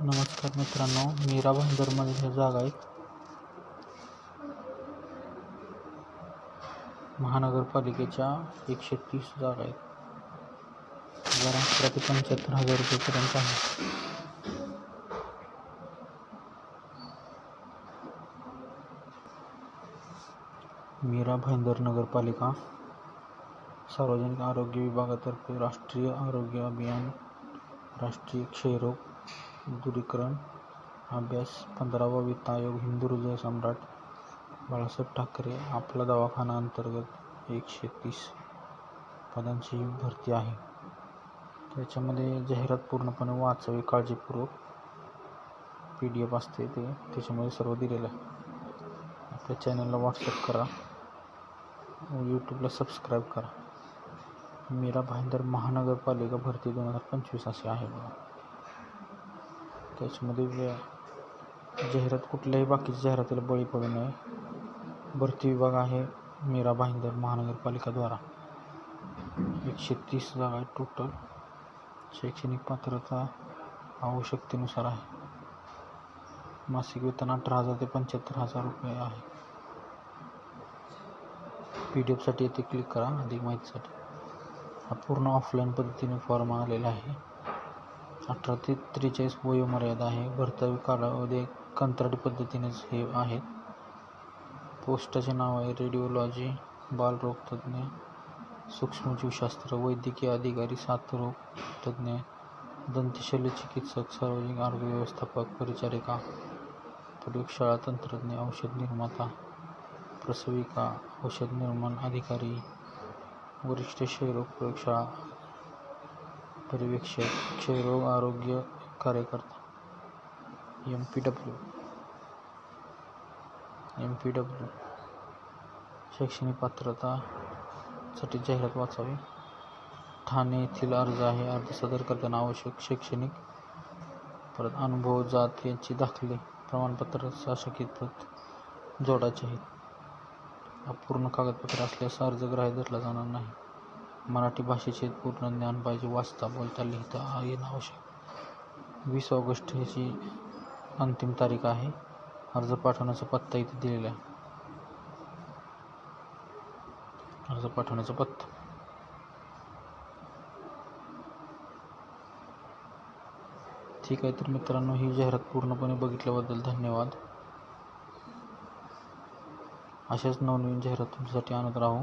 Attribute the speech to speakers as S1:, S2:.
S1: नमस्कार मित्रांनो मीरा भाईंदरमध्ये ह्या जागा आहेत महानगरपालिकेच्या एकशे तीस जागा आहेत. जरा प्रति पंच्याहत्तर हज़ार रुपयेपर्यंत आहे. मीरा भाईंदर नगरपालिका, सार्वजनिक आरोग्य विभागातर्फे राष्ट्रीय आरोग्य अभियान, राष्ट्रीय क्षयरोग दूरीकरण अभ्यास पंधरावा वित्त आयोग हिंदू हृदय सम्राट बाळासाहेब ठाकरे आपला दवाखाना अंतर्गत एकशे तीस पदांची ही भरती आहे. त्याच्यामध्ये जाहिरात पूर्णपणे वाचावी काळजीपूर्वक पी डी एफ असते ते त्याच्यामध्ये सर्व दिलेलं आहे. आपल्या चॅनलला व्हॉट्सअप करा. यूट्यूबला सबस्क्राईब करा. मीरा भाईंदर महानगरपालिका भरती दोन हजार पंचवीस असे आहे बघा. त्याच्यामध्ये जाहिरात कुठल्याही बाकीच्या जाहिरातीला बळी पडू नये. भरती विभाग आहे मीरा भाईंदर महानगरपालिकाद्वारा एकशे तीस जागा आहे टोटल शैक्षणिक पात्रता आवश्यकतेनुसार आहे. मासिक वेतन अठरा हजार ते पंच्याहत्तर हजार रुपये आहे. पी डी एफसाठी येथे क्लिक करा अधिक माहितीसाठी. हा पूर्ण ऑफलाईन पद्धतीने फॉर्म आलेला आहे. अठरा ते त्रेचाळीस वयोमर्यादा आहे भरतावी कालावधी कंत्राटी पद्धतीनेच हे आहेत. पोस्टाचे नाव आहे रेडिओलॉजी बालरोगतज्ञ सूक्ष्मजीवशास्त्र वैद्यकीय अधिकारी साथरोग तज्ज्ञ दंतशल्य चिकित्सक सार्वजनिक आरोग्य व्यवस्थापक परिचारिका प्रयोगशाळा तंत्रज्ञ औषध निर्माता प्रसविका औषध निर्माण अधिकारी वरिष्ठ क्षयरोग प्रयोगशाळा पर्यवेक्षक क्षयरोग आरोग्य कार्यकर्ता M P W. M P W. शैक्षणिक पात्रतासाठी जाहिरात वाचावी. ठाणे येथील अर्ज आहे. अर्ज सादर करताना आवश्यक शैक्षणिक परत अनुभव जात यांची दाखले प्रमाणपत्र शासकीय प्रत जोडायचे आहेत. अपूर्ण कागदपत्र असल्यास अर्ज ग्राह्य धरला जाणार नाही. मराठी भाषेचे पूर्ण ज्ञान पाहिजे. वाचता बोलता लिहिता येणं आवश्यक वीस ऑगस्ट ह्याची अंतिम तारीख आहे. अर्ज पाठवण्याचा पत्ता इथे दिलेला आहे. अर्ज पाठवण्याचा पत्ता. ठीक आहे तर मित्रांनो ही जाहिरात पूर्णपणे बघितल्याबद्दल धन्यवाद. अशाच नवनवीन जाहिरात तुमच्यासाठी आणत राहू.